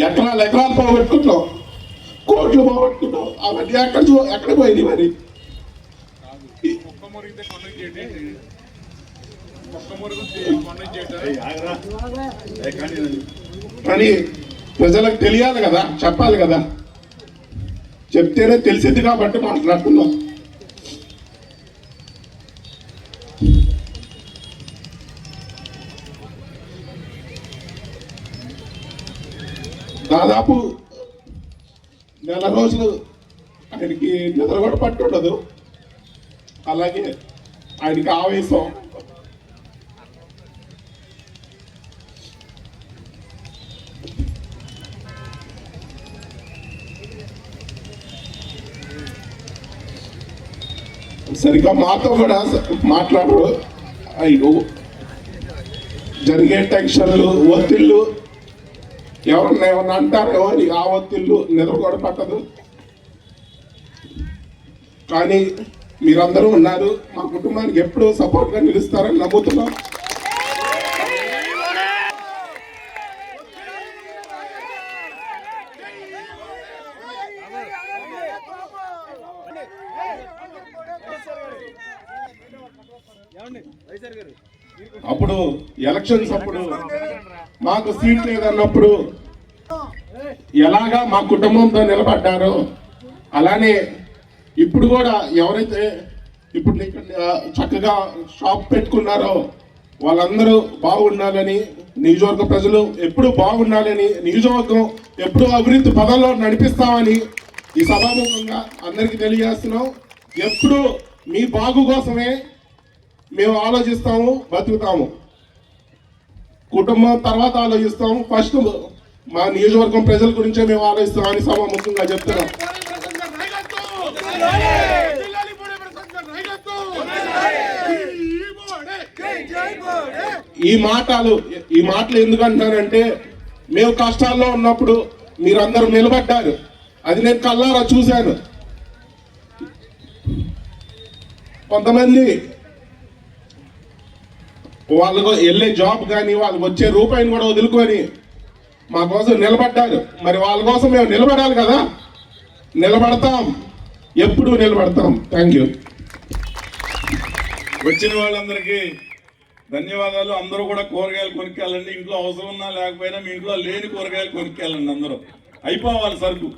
ఎకరాలు ఎకరాలు పోగొట్టుకుంటున్నాం కోట్లు పోగొట్టుకుంటాం అవన్నీ ఎక్కడ చూ ఎక్కడ పోయింది మరి? ఒక్క కానీ ప్రజలకు తెలియాలి కదా చెప్పాలి కదా. చెప్తేనే తెలిసింది కాబట్టి మాట్లాడుతున్నాం దాదాపు నెల రోజులు ఆయనకి నిద్ర కూడా పట్టుండదు అలాగే ఆయనకి ఆవేశం. సరిగ్గా మాతో కూడా మాట్లాడరు. అయ్యో. జరిగే టెన్షన్లు ఒత్తిళ్ళు ఎవరన్నా ఏమన్నా అంటారు? అని ఆ నిద్ర కూడా పట్టదు కానీ మీరందరూ ఉన్నారు. మా కుటుంబానికి ఎప్పుడూ సపోర్ట్గా నిలుస్తారని నమ్ముతున్నాం. అప్పుడు ఎలక్షన్స్ అప్పుడు మాకు సీట్ లేదన్నప్పుడు ఎలాగా మా కుటుంబంతో నిలబడ్డారో అలానే ఇప్పుడు కూడా ఎవరైతే ఇప్పుడు చక్కగా షాప్ పెట్టుకున్నారో వాళ్ళందరూ బాగుండాలని నియోజకవర్గ ప్రజలు ఎప్పుడు బాగుండాలని నియోజకవర్గం ఎప్పుడు అభివృద్ధి పదంలో నడిపిస్తామని ఈ సభాముఖంగా అందరికీ తెలియజేస్తున్నాం. ఎప్పుడు మీ బాగు కోసమే మేము ఆలోచిస్తాము బతుకుతాము. కుటుంబం తర్వాత ఆలోచిస్తాము ఫస్ట్ మా నియోజకవర్గం ప్రజల గురించే మేము ఆలోచిస్తామని ముఖ్యంగా చెప్తున్నాం. ఈ మాటలు ఈ మాటలు ఎందుకు అంటున్నానంటే మేము కష్టాల్లో ఉన్నప్పుడు మీరందరూ నిలబడ్డారు. అది నేను కల్లారా చూశాను. కొంతమంది వాళ్ళకు వెళ్ళే జాబ్ కానీ వాళ్ళకి వచ్చే రూపాయిని కూడా వదులుకొని మా కోసం నిలబడ్డారు. మరి వాళ్ళ కోసం మేము నిలబడాలి కదా? నిలబడతాం. ఎప్పుడు నిలబడతాం. థ్యాంక్ యూ వచ్చిన వాళ్ళందరికీ ధన్యవాదాలు. అందరూ కూడా కూరగాయలు కొనుక్కెళ్ళండి. ఇంట్లో అవసరం ఉన్నా లేకపోయినా మీ ఇంట్లో లేని కూరగాయలు కొనుక్కెళ్ళండి అందరూ. అయిపోవాలి సరుకు.